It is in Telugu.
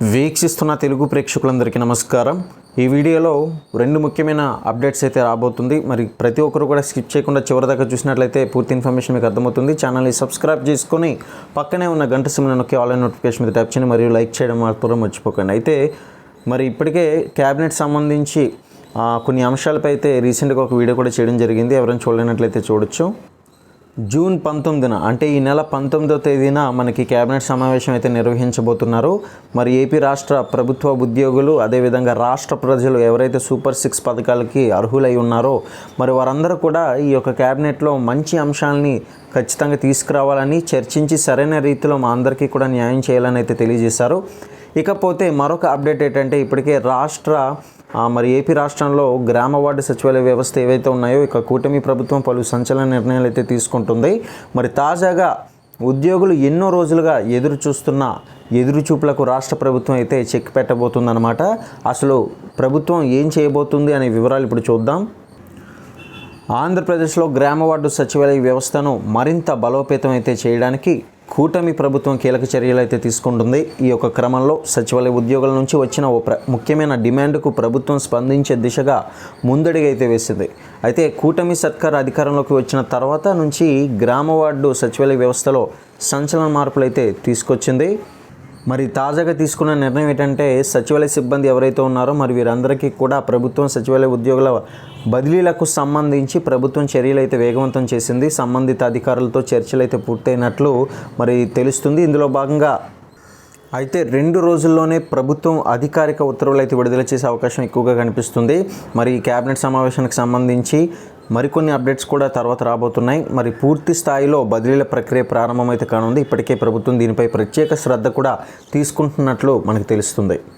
వీక్షిస్తున్న తెలుగు ప్రేక్షకులందరికీ నమస్కారం. ఈ వీడియోలో రెండు ముఖ్యమైన అప్డేట్స్ అయితే రాబోతుంది. మరి ప్రతి ఒక్కరు కూడా స్కిప్ చేయకుండా చివరిదాకా చూసినట్లయితే పూర్తి ఇన్ఫర్మేషన్ మీకు అర్థమవుతుంది. ఛానల్ని సబ్స్క్రైబ్ చేసుకొని పక్కనే ఉన్న గంట సిమ్ని నొక్కి ఆన్లైన్ నోటిఫికేషన్ మీద ట్యాప్ చేయండి. మరియు లైక్ చేయడం మాత్రం మర్చిపోకండి. అయితే మరి ఇప్పటికే క్యాబినెట్ సంబంధించి కొన్ని అంశాలపై అయితే రీసెంట్గా ఒక వీడియో కూడా చేయడం జరిగింది. ఎవరైనా చూడలేనట్లయితే చూడొచ్చు. జూన్ పంతొమ్మిదిన అంటే ఈ నెల పంతొమ్మిదో తేదీన మనకి కేబినెట్ సమావేశం అయితే నిర్వహించబోతున్నారు. మరి ఏపీ రాష్ట్ర ప్రభుత్వ ఉద్యోగులు అదేవిధంగా రాష్ట్ర ప్రజలు ఎవరైతే సూపర్ సిక్స్ పథకాలకి అర్హులై ఉన్నారో మరి వారందరూ కూడా ఈ యొక్క కేబినెట్లో మంచి అంశాలని ఖచ్చితంగా తీసుకురావాలని చర్చించి సరైన రీతిలో మా అందరికీ కూడా న్యాయం చేయాలని అయితే తెలియజేశారు. ఇకపోతే మరొక అప్డేట్ ఏంటంటే ఇప్పటికే రాష్ట్ర మరి ఏపీ రాష్ట్రంలో గ్రామ వార్డు సచివాలయ వ్యవస్థ ఏవైతే ఉన్నాయో ఇక కూటమి ప్రభుత్వం పలు సంచలన నిర్ణయాలు అయితే తీసుకుంటుంది. మరి తాజాగా ఉద్యోగులు ఎన్నో రోజులుగా ఎదురు చూస్తున్న ఎదురు చూపులకు రాష్ట్ర ప్రభుత్వం అయితే చెక్ పెట్టబోతుందన్నమాట. అసలు ప్రభుత్వం ఏం చేయబోతుంది అనే వివరాలు ఇప్పుడు చూద్దాం. ఆంధ్రప్రదేశ్లో గ్రామ వార్డు సచివాలయ వ్యవస్థను మరింత బలోపేతం అయితే చేయడానికి కూటమి ప్రభుత్వం కీలక చర్యలు అయితే తీసుకుంటుంది. ఈ యొక్క క్రమంలో సచివాలయ ఉద్యోగుల నుంచి వచ్చిన ఓ ప్ర ముఖ్యమైన డిమాండ్కు ప్రభుత్వం స్పందించే దిశగా ముందడిగైతే వేసింది. అయితే కూటమి సర్కార్ అధికారంలోకి వచ్చిన తర్వాత నుంచి గ్రామ వార్డు సచివాలయ వ్యవస్థలో సంచలన మార్పులు అయితే తీసుకొచ్చింది. మరి తాజాగా తీసుకున్న నిర్ణయం ఏంటంటే సచివాలయ సిబ్బంది ఎవరైతే ఉన్నారో మరి వీరందరికీ కూడా ప్రభుత్వం సచివాలయ ఉద్యోగుల బదిలీలకు సంబంధించి ప్రభుత్వం చర్యలు అయితే వేగవంతం చేసింది. సంబంధిత అధికారులతో చర్చలు అయితే పూర్తయినట్లు మరి తెలుస్తుంది. ఇందులో భాగంగా అయితే రెండు రోజుల్లోనే ప్రభుత్వం అధికారిక ఉత్తర్వులు అయితే విడుదల చేసే అవకాశం ఎక్కువగా కనిపిస్తుంది. మరి కేబినెట్ సమావేశానికి సంబంధించి మరికొన్ని అప్డేట్స్ కూడా తర్వాత రాబోతున్నాయి. మరి పూర్తి స్థాయిలో బదిలీల ప్రక్రియ ప్రారంభమైతే కానుంది. ఇప్పటికే ప్రభుత్వం దీనిపై ప్రత్యేక శ్రద్ధ కూడా తీసుకుంటున్నట్లు మనకు తెలుస్తుంది.